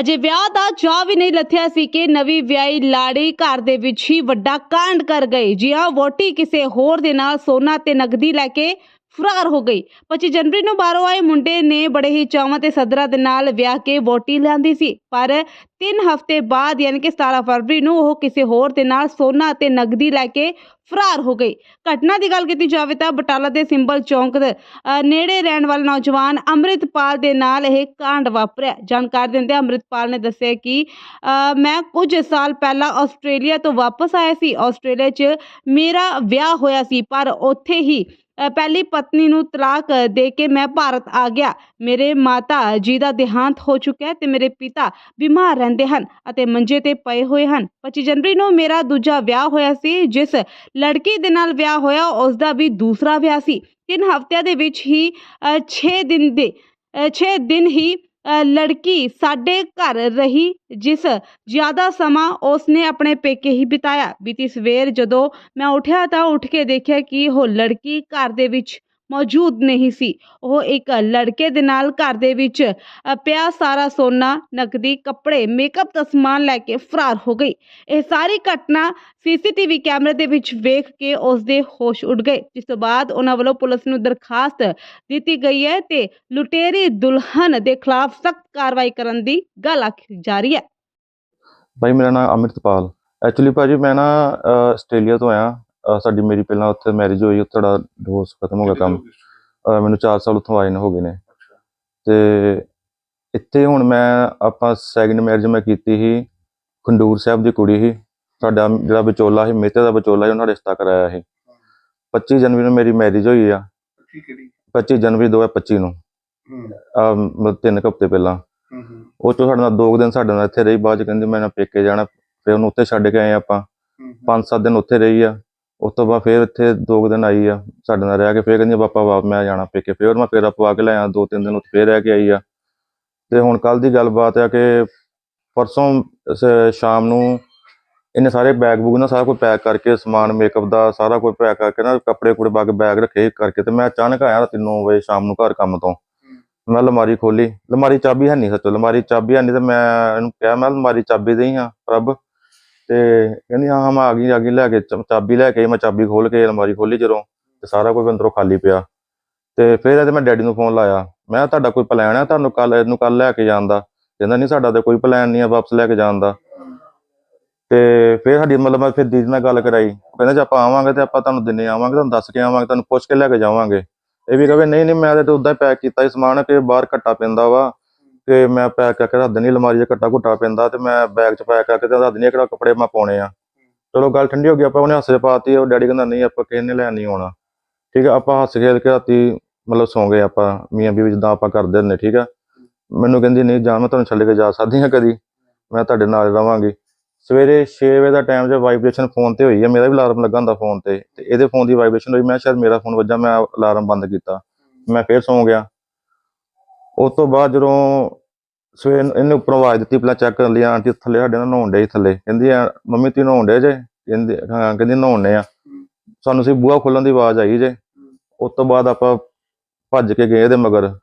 ਅਜੇ ਵਿਆਹ ਦਾ ਚਾਅ ਵੀ ਨਹੀਂ ਲੱਥਿਆ ਸੀ ਕਿ ਨਵੀਂ ਵਿਆਹੀ ਲਾੜੀ ਘਰ ਦੇ ਵਿੱਚ ਹੀ ਵੱਡਾ ਕਾਂਡ ਕਰ ਗਈ। ਜੀ ਹਾਂ ਵੋਟੀ ਕਿਸੇ ਹੋਰ ਦੇ ਨਾਲ ਸੋਨਾ ਤੇ ਨਗਦੀ ਲੈ ਕੇ ਫਰਾਰ ਹੋ ਗਈ। 25 ਜਨਵਰੀ ਨੂੰ ਬਾਹਰੋਂ ਆਏ ਮੁੰਡੇ ਨੇ ਬੜੇ ਹੀ ਚਾਵਾਂ ਤੇ ਸਦਰਾਂ ਦੇ ਨਾਲ ਵਿਆਹ ਕੇ ਵੋਟੀ ਲਿਆਂਦੀ ਸੀ। ਪਰ 3 ਹਫ਼ਤੇ ਬਾਅਦ ਯਾਨੀ ਕਿ 17 ਫਰਵਰੀ ਨੂੰ ਉਹ ਕਿਸੇ ਹੋਰ ਦੇ ਨਾਲ ਸੋਨਾ ਤੇ ਨਗਦੀ ਲੈ ਕੇ ਫਰਾਰ ਹੋ ਗਈ। ਘਟਨਾ ਦੀ ਗੱਲ ਕੀਤੀ ਜਾਵੇ ਤਾਂ ਬਟਾਲਾ ਦੇ ਸਿੰਬਲ ਚੌਂਕ ਦੇ ਨੇੜੇ ਰਹਿਣ ਵਾਲਾ ਨੌਜਵਾਨ ਅੰਮ੍ਰਿਤਪਾਲ ਦੇ ਨਾਲ ਇਹ ਕਾਂਡ ਵਾਪਰਿਆ। ਜਾਣਕਾਰੀ ਦਿੰਦੇ ਅੰਮ੍ਰਿਤਪਾਲ ਨੇ ਦੱਸਿਆ ਕਿ ਅ, ਮੈਂ ਕੁਝ ਸਾਲ ਪਹਿਲਾਂ ਆਸਟ੍ਰੇਲੀਆ ਤੋਂ ਵਾਪਸ ਆਇਆ ਸੀ। ਆਸਟ੍ਰੇਲੀਆ 'ਚ ਮੇਰਾ ਵਿਆਹ ਹੋਇਆ ਸੀ ਪਰ ਉੱਥੇ ਹੀ ਪਹਿਲੀ ਪਤਨੀ ਨੂੰ ਤਲਾਕ ਦੇ ਕੇ ਮੈਂ ਭਾਰਤ ਆ ਗਿਆ। ਮੇਰੇ ਮਾਤਾ ਜੀ ਦਾ ਦੇਹਾਂਤ ਹੋ ਚੁੱਕਾ ਹੈ ਤੇ ਮੇਰੇ ਪਿਤਾ ਬਿਮਾਰ ਰਹਿੰਦੇ ਹਨ ਅਤੇ ਮੰਜੇ ਤੇ ਪਏ ਹੋਏ ਹਨ। 25 ਜਨਵਰੀ ਨੂੰ ਮੇਰਾ ਦੂਜਾ ਵਿਆਹ ਹੋਇਆ ਸੀ, ਜਿਸ ਲੜਕੀ ਦੇ ਨਾਲ ਵਿਆਹ ਹੋਇਆ, ਉਸ ਦਾ ਵੀ ਦੂਸਰਾ ਵਿਆਹ ਸੀ। ਤਿੰਨ ਹਫ਼ਤਿਆਂ ਦੇ ਵਿੱਚ ਹੀ 6 ਦਿਨ ਦੇ 6 ਦਿਨ ਹੀ ਲੜਕੀ ਸਾਡੇ ਘਰ ਰਹੀ ਜਿਸ ਜ਼ਿਆਦਾ ਸਮਾਂ ਉਸਨੇ ਆਪਣੇ ਪੇਕੇ ਹੀ ਬਿਤਾਇਆ। ਬੀਤੀ ਸਵੇਰ ਜਦੋਂ ਮੈਂ ਉੱਠਿਆ ਤਾਂ ਉੱਠ ਕੇ ਦੇਖਿਆ ਕਿ ਉਹ ਲੜਕੀ ਘਰ ਦੇ ਵਿੱਚ ਮੌਜੂਦ ਨਹੀਂ ਸੀ। ਉਹ ਇੱਕ ਲੜਕੇ ਦੇ ਨਾਲ ਘਰ ਦੇ ਵਿੱਚ ਪਿਆ ਸਾਰਾ ਸੋਨਾ, ਨਕਦੀ, ਕੱਪੜੇ ਮੇਕਅਪ ਦਾ ਸਮਾਨ ਲੈ ਕੇ ਫਰਾਰ ਹੋ ਗਈ। ਇਹ ਸਾਰੀ ਘਟਨਾ ਸੀਸੀਟੀਵੀ ਕੈਮਰੇ ਦੇ ਵਿੱਚ ਵੇਖ ਕੇ ਉਸ ਦੇ ਹੋਸ਼ ਉੱਡ ਗਏ। ਜਿਸ ਤੋਂ ਬਾਅਦ ਉਹਨਾਂ ਵੱਲੋਂ ਪੁਲਿਸ ਨੂੰ ਦਰਖਾਸਤ ਦਿੱਤੀ ਗਈ ਹੈ ਤੇ ਲੁਟੇਰੀ ਦੁਲਹਨ ਦੇ ਖਿਲਾਫ ਸਖਤ ਕਾਰਵਾਈ ਕਰਨ ਦੀ ਗੱਲ ਆਖੀ ਜਾ ਰਹੀ ਹੈ। ਭਾਈ, ਮੇਰਾ ਨਾਮ ਅਮਿਤਪਾਲ ਐਕਚੁਅਲੀ ਭਾਜੀ, ਮੈਂ ਨਾ ਆਸਟ੍ਰੇਲੀਆ ਤੋਂ ਆਇਆ। ਅਹ, ਸਾਡੀ ਮੇਰੀ ਪਹਿਲਾਂ ਉੱਥੇ ਮੈਰਿਜ ਹੋਈ ਉੱਥੇ ਦਾ ਡਿਵੋਰਸ ਖਤਮ ਹੋ ਗਿਆ ਕੰਮ। ਅਹ, ਮੈਨੂੰ 4 ਸਾਲ ਉੱਥੋਂ ਆਏ ਨੂੰ ਹੋ ਗਏ ਨੇ। ਤੇ ਇੱਥੇ ਹੁਣ ਮੈਂ ਆਪਾਂ ਸੈਕਿੰਡ ਮੈਰਿਜ ਮੈਂ ਕੀਤੀ ਸੀ ਖੰਡੂਰ ਸਾਹਿਬ ਦੀ ਕੁੜੀ ਸੀ। ਸਾਡਾ ਜਿਹੜਾ ਵਿਚੋਲਾ ਸੀ ਮੇਤੇ ਦਾ ਵਿਚੋਲਾ ਸੀ ਉਹਨਾਂ ਰਿਸ਼ਤਾ ਕਰਾਇਆ ਸੀ। 25 ਜਨਵਰੀ ਨੂੰ ਮੇਰੀ ਮੈਰਿਜ ਹੋਈ ਆ। ਠੀਕ ਹੈ ਜੀ 25 ਜਨਵਰੀ 2025 ਨੂੰ। ਹੂੰ। ਆ ਮਤਲਬ ਤਿੰਨ ਕੁ ਹਫ਼ਤੇ ਪਹਿਲਾਂ। ਹੂੰ ਹੂੰ। ਉਹ ਤੋਂ ਸਾਡੇ ਨਾਲ ਦੋ ਕੁ ਦਿਨ ਸਾਡੇ ਨਾਲ ਇੱਥੇ ਰਹੀ ਬਾਅਦ ਚ ਕਹਿੰਦੀ ਮੈਂ ਨਾ ਪੇਕੇ ਜਾਣਾ। ਫਿਰ ਉਹਨੂੰ ਉੱਥੇ ਛੱਡ ਕੇ ਆਏ ਆਪਾਂ। ਹੂੰ। ਪੰਜ ਸੱਤ ਦਿਨ ਉੱਥੇ ਰਹੀ ਆ। ਉਸ ਤੋਂ ਬਾਅਦ ਫਿਰ ਇੱਥੇ ਦੋ ਕੁ ਦਿਨ ਆਈ ਆ ਸਾਡੇ ਨਾਲ ਰਹਿ ਕੇ ਫਿਰ ਕਹਿੰਦੀ ਪਾਪਾ ਵਾਪ ਮੈਂ ਜਾਣਾ ਪੇਕੇ। ਫਿਰ ਮੈਂ ਫੇਰਾ ਪਵਾ ਕੇ ਲਿਆ ਦੋ ਤਿੰਨ ਦਿਨ ਉੱਥੇ ਫਿਰ ਰਹਿ ਕੇ ਆਈ ਆ। ਤੇ ਹੁਣ ਕੱਲ ਦੀ ਗੱਲਬਾਤ ਆ ਕਿ ਪਰਸੋਂ ਸ਼ਾਮ ਨੂੰ ਇਹਨੇ ਸਾਰੇ ਬੈਗ ਬੂਗ ਨਾ ਸਾਰਾ ਕੁਝ ਪੈਕ ਕਰਕੇ ਸਮਾਨ ਮੇਕਅਪ ਦਾ ਸਾਰਾ ਕੁਝ ਪੈਕ ਕਰਕੇ ਨਾ ਕੱਪੜੇ ਕੁੜੇ ਪਾ ਕੇ ਬੈਗ ਰੱਖੇ ਕਰਕੇ ਤੇ ਮੈਂ ਅਚਾਨਕ ਆਇਆ ਰਾਤੀ 9 ਵਜੇ ਸ਼ਾਮ ਨੂੰ ਘਰ ਕੰਮ ਤੋਂ। ਮੈਂ ਅਲਮਾਰੀ ਖੋਲੀ। ਅਲਮਾਰੀ ਚਾਬੀ ਹੈ ਨਹੀਂ ਸੱਚ ਅਲਮਾਰੀ ਚਾਬੀ ਹੈ ਨਹੀਂ ਤੇ ਮੈਂ ਇਹਨੂੰ ਕਿਹਾ ਮੈਂ ਅਲਮਾਰੀ ਚਾਬੀ ਦੇਈ ਹਾਂ ਪ੍ਰਭ। ਤੇ ਕਹਿੰਦੀ ਹਾਂ ਹਾਂ, ਮੈਂ ਆ ਗਈ ਆ ਗਈ ਲੈ ਕੇ ਚ- ਚਾਬੀ ਲੈ ਕੇ ਆਈ, ਮੈਂ ਚਾਬੀ ਖੋਲ ਕੇ ਅਲਮਾਰੀ ਖੋਲੀ ਜਦੋਂ ਤੇ ਸਾਰਾ ਕੁਝ ਅੰਦਰੋਂ ਖਾਲੀ ਪਿਆ। ਤੇ ਫਿਰ ਇਹਦੇ ਮੈਂ ਡੈਡੀ ਨੂੰ ਫੋਨ ਲਾਇਆ। ਮੈਂ ਕਿਹਾ, ਤੁਹਾਡਾ ਕੋਈ ਪਲਾਨ ਹੈ ਤੁਹਾਨੂੰ ਕੱਲ ਇਹਨੂੰ ਕੱਲ ਲੈ ਕੇ ਜਾਣ ਦਾ? ਕਹਿੰਦਾ ਨਹੀਂ ਸਾਡਾ ਤਾਂ ਕੋਈ ਪਲਾਨ ਨਹੀਂ ਆ ਵਾਪਸ ਲੈ ਕੇ ਜਾਣ ਦਾ। ਤੇ ਫਿਰ ਸਾਡੀ ਮਤਲਬ ਮੈਂ ਫਿਰ ਦੀਦੀ ਨਾਲ ਗੱਲ ਕਰਾਈ। ਉਹ ਕਹਿੰਦਾ ਜੇ ਆਪਾਂ ਆਵਾਂਗੇ ਤੇ ਆਪਾਂ ਤੁਹਾਨੂੰ ਦਿਨੇ ਆਵਾਂਗੇ ਤੁਹਾਨੂੰ ਦੱਸ ਕੇ ਆਵਾਂਗੇ ਤੁਹਾਨੂੰ ਪੁੱਛ ਕੇ ਲੈ ਕੇ ਜਾਵਾਂਗੇ। ਇਹ ਵੀ ਕਹੇ ਨਹੀਂ ਨਹੀਂ ਮੈਂ ਤਾਂ ਉਦਾਂ ਹੀ ਪੈਕ ਕੀਤਾ ਸੀ ਸਮਾਨ ਕਿ ਬਾਹਰ ਘੱਟਾ ਪੈਂਦਾ ਵਾ। ਤੇ ਮੈਂ ਪੈਕ ਕਰਕੇ ਰੱਖ ਦੇਣੀ ਅਲਮਾਰੀ 'ਚ ਘੱਟਾ ਘੁੱਟਾ ਪੈਂਦਾ ਤੇ ਮੈਂ ਬੈਗ 'ਚ ਪੈਕ ਕਰਕੇ ਤੇ ਰੱਖ ਦੇਣੀ ਕਿਹੜਾ ਕੱਪੜੇ ਮੈਂ ਪਾਉਣੇ ਆ। ਚਲੋ ਗੱਲ ਠੰਡੀ ਹੋ ਗਈ, ਆਪਾਂ ਉਹਨੇ ਹੱਸ ਪਾਤੀ, ਉਹ ਡੈਡੀ ਕਹਿੰਦਾ ਨਹੀਂ ਆਪਾਂ ਕਿਸੇ ਨੇ ਲੈਣ ਨਹੀਂ ਆਉਣਾ। ਠੀਕ ਆ, ਆਪਾਂ ਹੱਸ ਖੇਲ ਕੇ ਰਾਤੀ ਮਤਲਬ ਸੌਂ ਗਏ ਆਪਾਂ, ਮੀਆਂ ਬੀਵੀ ਜਿੱਦਾਂ ਆਪਾਂ ਕਰਦੇ ਹੁੰਦੇ ਠੀਕ ਆ। ਮੈਨੂੰ ਕਹਿੰਦੀ ਨਹੀਂ ਜਾਣ ਮੈਂ ਤੁਹਾਨੂੰ ਛੱਡ ਕੇ ਜਾ ਸਕਦੀ ਹਾਂ ਕਦੀ, ਮੈਂ ਤੁਹਾਡੇ ਨਾਲ ਰਵਾਂਗੀ। ਸਵੇਰੇ 6 ਵਜੇ ਦਾ ਟਾਈਮ ਜੇ ਵਾਈਬ੍ਰੇਸ਼ਨ ਫੋਨ ਤੇ ਹੋਈ ਹੈ ਮੇਰਾ ਵੀ ਅਲਾਰਮ ਲੱਗਾ ਹੁੰਦਾ ਫੋਨ ਤੇ ਤੇ ਇਹਦੇ ਫੋਨ ਦੀ ਵਾਈਬ੍ਰੇਸ਼ਨ ਹੋਈ, ਮੈਂ ਸ਼ਾਇਦ ਮੇਰਾ ਫੋਨ ਵੱਜਾ, ਮੈਂ ਅਲਾਰਮ ਬੰਦ ਕੀਤਾ। ਮੈਂ ਫੇਰ ਸੌਂ ਗਿਆ। ਉਸ ਤੋਂ ਬਾਅਦ ਜਦੋਂ ਸਵੇਰ ਇਹਨੇ ਉੱਪਰੋਂ ਆਵਾਜ਼ ਦਿੱਤੀ, ਪਹਿਲਾਂ ਚੈੱਕ ਕਰ ਲਿਆ ਆਂਟੀ ਥੱਲੇ ਸਾਡੇ ਨਾਲ ਨਹਾਉਣ ਡੇ ਥੱਲੇ। ਕਹਿੰਦੀ ਆ ਮੰਮੀ ਤੁਸੀਂ ਨਹਾਉਣ ਡੇ ਜੇ? ਕਹਿੰਦੀ, ਹਾਂ, ਕਹਿੰਦੀ ਨਹਾਉਣੇ ਆ। ਸਾਨੂੰ ਸੀ ਬੂਹਾ ਖੋਲਣ ਦੀ ਆਵਾਜ਼ ਆਈ ਜੇ। ਉਸ ਤੋਂ ਬਾਅਦ ਆਪਾਂ ਭੱਜ ਕੇ ਗਏ ਇਹਦੇ ਮਗਰ।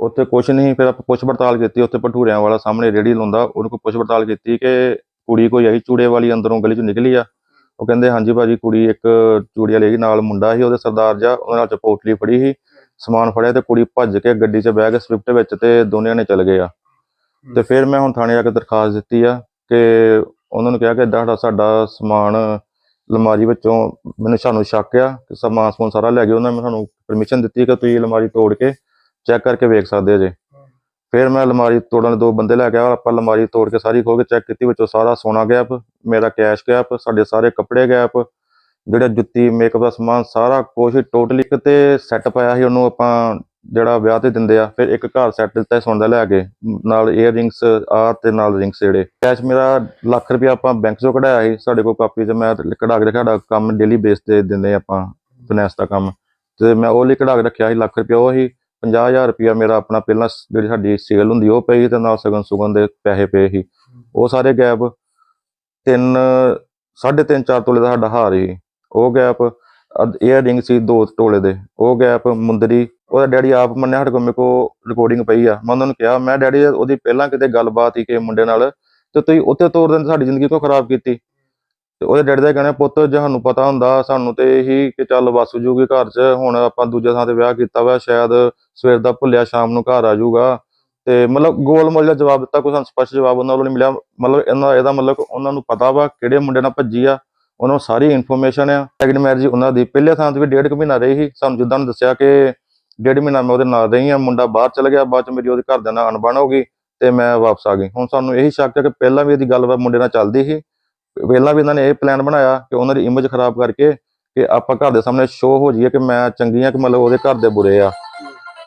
ਉੱਥੇ ਕੁਛ ਨਹੀਂ, ਫਿਰ ਆਪਾਂ ਪੁੱਛ ਪੜਤਾਲ ਕੀਤੀ, ਉੱਥੇ ਭਟੂਰਿਆਂ ਵਾਲਾ ਸਾਹਮਣੇ ਰੇੜੀ ਲਾਉਂਦਾ, ਉਹਨੂੰ ਕੋਈ ਪੁੱਛ ਪੜਤਾਲ ਕੀਤੀ ਕਿ ਕੁੜੀ ਕੋਈ ਆਈ ਚੂੜੇ ਵਾਲੀ ਅੰਦਰੋਂ ਗਲੀ ਚੋਂ ਨਿਕਲੀ ਆ? ਉਹ ਕਹਿੰਦੇ, ਹਾਂਜੀ ਭਾਜੀ, ਕੁੜੀ ਇੱਕ ਚੂੜੀ ਵਾਲੀ ਹੈਗੀ ਨਾਲ ਮੁੰਡਾ ਸੀ, ਉਹਦੇ ਸਰਦਾਰ ਜਾ ਉਹਨਾਂ ਨਾਲ ਚਪੋਟਲੀ ਫੜੀ ਸੀ। ਸਮਾਨ ਫੜਿਆ ਤੇ ਕੁੜੀ ਭੱਜ ਕੇ ਗੱਡੀ 'ਚ ਬਹਿ ਕੇ ਸਵਿਫਟ ਵਿੱਚ ਤੇ ਦੋਨਿਆਂ ਨੇ ਚਲ ਗਏ ਆ। ਤੇ ਫਿਰ ਮੈਂ ਹੁਣ ਥਾਣੇ ਜਾ ਕੇ ਦਰਖਾਸਤ ਦਿੱਤੀ ਆ ਕਿ ਉਹਨਾਂ ਨੂੰ ਕਿਹਾ ਕਿ ਏਦਾਂ ਸਾਡਾ ਸਮਾਨ ਅਲਮਾਰੀ ਵਿੱਚੋਂ ਮੈਨੂੰ ਸਾਨੂੰ ਸ਼ੱਕ ਆ ਕਿ ਸਮਾਨ ਸਮੂਨ ਸਾਰਾ ਲੈ ਗਏ ਉਹਨਾਂ ਨੇ ਸਾਨੂੰ ਪਰਮਿਸ਼ਨ ਦਿੱਤੀ ਕਿ ਤੁਸੀਂ ਅਲਮਾਰੀ ਤੋੜ ਕੇ ਚੈੱਕ ਕਰਕੇ ਵੇਖ ਸਕਦੇ ਜੇ। ਫਿਰ ਮੈਂ ਅਲਮਾਰੀ ਤੋੜਨ ਦੇ ਦੋ ਬੰਦੇ ਲੈ ਕੇ ਆਇਆ ਆਪਾਂ ਅਲਮਾਰੀ ਤੋੜ ਕੇ ਸਾਰੀ ਖੋਲ ਕੇ ਚੈੱਕ ਕੀਤੀ ਵਿੱਚੋਂ ਸਾਰਾ ਸੋਨਾ ਗਾਇਬ ਮੇਰਾ ਕੈਸ਼ ਗਾਇਬ ਸਾਡੇ ਸਾਰੇ ਕੱਪੜੇ ਗਾਇਬ ਜਿਹੜਾ ਜੁੱਤੀ ਮੇਕਅਪ ਦਾ ਸਮਾਨ ਸਾਰਾ ਕੁਝ ਟੋਟਲੀ ਕਿਤੇ ਸੈੱਟ ਪਾਇਆ ਸੀ ਉਹਨੂੰ ਆਪਾਂ ਜਿਹੜਾ ਵਿਆਹ ਤੇ ਦਿੰਦੇ ਆ, ਫਿਰ ਇੱਕ ਘਰ ਸੈੱਟ ਦਿੱਤਾ ਸੀ ਦਾ ਲੈ ਕੇ, ਨਾਲ ਏਅਰ ਆ ਤੇ ਨਾਲ ਰਿੰਗਸ ਜਿਹੜੇ। ਕੈਸ਼ ਮੇਰਾ ਲੱਖ ਰੁਪਇਆ ਆਪਾਂ ਬੈਂਕ ਚੋਂ ਕਢਾਇਆ ਸੀ, ਸਾਡੇ ਕੋਲ ਕਾਪੀ ਤੇ ਮੈਂ ਕਢਾ ਕੇ ਸਾਡਾ ਕੰਮ ਡੇਲੀ ਬੇਸ ਤੇ ਦਿੰਦੇ ਆਪਾਂ ਫਾਈਨੈਂਸ ਦਾ ਕੰਮ। ਤੇ ਮੈਂ ਉਹ ਲਈ ਕਢਾ ਕੇ ਰੱਖਿਆ ਸੀ, ਲੱਖ ਰੁਪਇਆ ਉਹ ਸੀ 50000 ਰੁਪਇਆ ਮੇਰਾ ਆਪਣਾ ਪਹਿਲਾਂ ਜਿਹੜੀ ਸਾਡੀ ਸੇਲ ਹੁੰਦੀ, ਉਹ ਪਈ ਸੀ ਤੇ ਨਾਲ ਸਗਨ ਸੁਗਨ ਦੇ ਪੈਸੇ ਪਏ ਸੀ। ਉਹ ਸਾਰੇ ਗੈਪ ਤਿੰਨ, ਸਾਢੇ ਤਿੰਨ ਚਾਰ ਤੋਲੇ ਦਾ ਸਾਡਾ ਹਾਰ ਸੀ। ਉਹ ਗੈਪ ਇਹ ਸੀ ਦੋ ਟੋਲੇ ਦੇ। ਉਹ ਗੈਪ ਮੁੰਦਰੀ, ਉਹਦਾ ਡੈਡੀ ਆਪ ਮੰਨਿਆ ਸਾਡੇ ਕੋਲ, ਮੇਰੇ ਕੋਲ ਰਿਕਾਰਡਿੰਗ ਪਈ ਆ। ਮੈਂ ਉਹਨਾਂ ਨੂੰ ਕਿਹਾ, ਮੈਂ ਡੈਡੀ, ਉਹਦੀ ਪਹਿਲਾਂ ਕਿਤੇ ਗੱਲਬਾਤ ਹੀ ਕਿ ਮੁੰਡੇ ਨਾਲ ਤੇ ਤੁਸੀਂ ਉੱਥੇ ਤੋੜ ਦਿੰਦੇ, ਸਾਡੀ ਜ਼ਿੰਦਗੀ ਕਿਉਂ ਖਰਾਬ ਕੀਤੀ? ਤੇ ਉਹਦੇ ਡੈਡੀ ਦਾ ਕਹਿਣਾ, ਪੁੱਤ, ਜੇ ਸਾਨੂੰ ਪਤਾ ਹੁੰਦਾ, ਸਾਨੂੰ ਤੇ ਇਹੀ ਕਿ ਚੱਲ ਵਸ ਜੂਗੀ ਘਰ 'ਚ, ਹੁਣ ਆਪਾਂ ਦੂਜੇ ਥਾਂ ਤੇ ਵਿਆਹ ਕੀਤਾ ਵਾ, ਸ਼ਾਇਦ ਸਵੇਰ ਦਾ ਭੁੱਲਿਆ, ਸ਼ਾਮ ਨੂੰ ਘਰ ਆ ਜਾਊਗਾ ਤੇ ਮਤਲਬ ਗੋਲ ਮੋਲ ਦਾ ਜਵਾਬ ਦਿੱਤਾ, ਕੋਈ ਸਾਨੂੰ ਸਪਸ਼ਟ ਜਵਾਬ ਉਹਨਾਂ ਵੱਲੋਂ ਨਹੀਂ ਮਿਲਿਆ। ਮਤਲਬ ਇਹਨਾਂ, ਇਹਦਾ ਮਤਲਬ ਉਹਨਾਂ ਨੂੰ ਪਤਾ ਵਾ ਕਿਹੜੇ ਮੁੰਡੇ ਨਾਲ ਭੱਜੀ ਆ। ਉਹਨਾਂ ਨੂੰ ਸਾਰੀ ਇਨਫੋਰਮੇਸ਼ਨ ਆ। ਸੈਕਿੰਡ ਮੈਰਿਜ ਉਹਨਾਂ ਦੀ ਪਹਿਲੇ ਥਾਂ ਤੇ ਵੀ ਡੇਢ ਕੁ ਮਹੀਨਾ ਰਹੀ ਸੀ। ਸਾਨੂੰ ਜਿੱਦਾਂ ਨੂੰ ਦੱਸਿਆ ਕਿ ਡੇਢ ਮਹੀਨਾ ਮੈਂ ਉਹਦੇ ਨਾਲ ਰਹੀ ਆ, ਮੁੰਡਾ ਬਾਹਰ ਚਲ ਗਿਆ, ਬਾਅਦ ਚ ਮੇਰੀ ਉਹਦੇ ਘਰ ਦੇ ਨਾਲ ਅਣਬਣ ਹੋ ਗਈ ਤੇ ਮੈਂ ਵਾਪਸ ਆ ਗਈ। ਹੁਣ ਸਾਨੂੰ ਇਹੀ ਸ਼ੱਕ ਹੈ ਕਿ ਪਹਿਲਾਂ ਵੀ ਇਹਦੀ ਗੱਲਬਾਤ ਮੁੰਡੇ ਨਾਲ ਚੱਲਦੀ ਸੀ। ਪਹਿਲਾਂ ਵੀ ਇਹਨਾਂ ਨੇ ਇਹ ਪਲਾਨ ਬਣਾਇਆ ਕਿ ਉਹਨਾਂ ਦੀ ਇਮੇਜ ਖਰਾਬ ਕਰਕੇ ਕਿ ਆਪਾਂ ਘਰ ਦੇ ਸਾਹਮਣੇ ਸ਼ੋਅ ਹੋ ਜਾਈਏ ਕਿ ਮੈਂ ਚੰਗੀ ਆ, ਕਿ ਮਤਲਬ ਉਹਦੇ ਘਰ ਦੇ ਬੁਰੇ ਆ।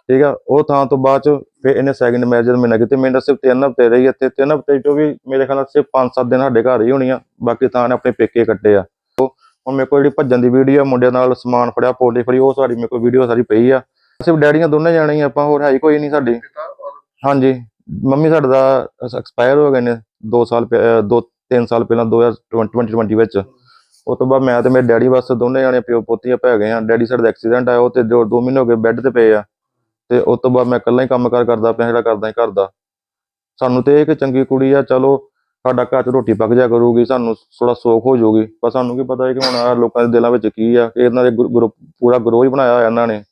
ਠੀਕ ਆ? ਉਹ ਥਾਂ ਤੋਂ ਬਾਅਦ ਚ ਫਿਰ ਇਹਨੇ ਸੈਕਿੰਡ ਮੈਰਿਜ ਮਹੀਨਾ ਕੀਤੀ। ਮੈਨੂੰ ਸਿਰਫ ਤਿੰਨ ਹਫ਼ਤੇ ਰਹੀ ਇੱਥੇ। ਤਿੰਨ ਹਫ਼ਤੇ ਚੋਂ ਵੀ ਮੇਰੇ ਖਿਆਲ ਨਾਲ ਸਿਰਫ 5-7 ਦਿਨ ਸਾਡੇ ਘਰ ਹੀ ਹੋਣੀ ਆ ਬਾਕੀ ਥਾਂ ਨੇ ਆਪਣੇ ਪੇਕੇ ਕੱਟੇ ਆ। ਉਹ ਹੁਣ ਮੇਰੇ ਕੋਲ ਜਿਹੜੀ ਭੱਜਣ ਦੀ ਵੀਡੀਓ ਆ ਮੁੰਡੇ ਨਾਲ ਸਮਾਨ ਫੜਿਆ ਪੋਲੀ ਫੜੀ, ਉਹ ਸਾਡੀ ਮੇਰੇ ਕੋਲ ਵੀਡੀਓ ਸਾਰੀ ਪਈ ਆ। ਸਿਰਫ ਡੈਡੀਆਂ ਦੋਨੇ ਜਾਣੇ ਹੀ ਆਪਾਂ ਹੋਰ ਹੈ ਹੀ ਕੋਈ ਨਹੀਂ ਸਾਡੀ। ਹਾਂਜੀ। ਮੰਮੀ ਸਾਡੇ ਦਾ ਐਕਸਪਾਇਰ ਹੋ ਗਏ ਨੇ 2 ਸਾਲ ਪਹਿ- ਦੋ 3 ਸਾਲ ਪਹਿਲਾਂ 2020 ਵਿੱਚ। ਉਸ ਤੋਂ ਬਾਅਦ ਮੈਂ ਤੇ ਮੇਰੇ ਡੈਡੀ ਬਸ ਦੋਨੇ ਜਾਣੇ ਪਿਓ ਪੋਤੀਆਂ ਪੈ ਗਏ ਆ। ਡੈਡੀ ਸਾਡੇ ਦਾ ਐਕਸੀਡੈਂਟ ਆਇਆ, ਉਹ ਤੇ 2 ਮਹੀਨੇ ਹੋ ਗਏ ਬੈੱਡ ਤੇ ਪਏ ਆ। ਤੇ ਉਸ ਤੋਂ ਬਾਅਦ ਮੈਂ ਇਕੱਲਾ ਹੀ ਕੰਮ ਕਾਰ ਕਰਦਾ ਪਿਆ, ਜਿਹੜਾ ਕਰਦਾ ਹੀ ਦਾ। ਸਾਨੂੰ ਤੇ ਇਹ ਕਿ ਚੰਗੀ ਕੁੜੀ ਆ, ਚਲੋ ਸਾਡਾ ਘਰ ਚ ਰੋਟੀ ਪੱਕ ਜਾ ਕਰੂਗੀ, ਸਾਨੂੰ ਥੋੜਾ ਸੋਖ ਹੋ ਜਾਊਗੀ। ਪਰ ਸਾਨੂੰ ਕੀ ਪਤਾ ਹੈ ਕਿ ਹੁਣ ਆ ਲੋਕਾਂ ਦੇ ਦਿਲਾਂ ਵਿੱਚ ਕੀ ਆ ਕਿ ਇਹਨਾਂ ਦੇ ਗਰੁੱਪ ਪੂਰਾ ਗਰੋਹ ਹੀ ਬਣਾਇਆ ਹੋਇਆ ਇਹਨਾਂ ਨੇ।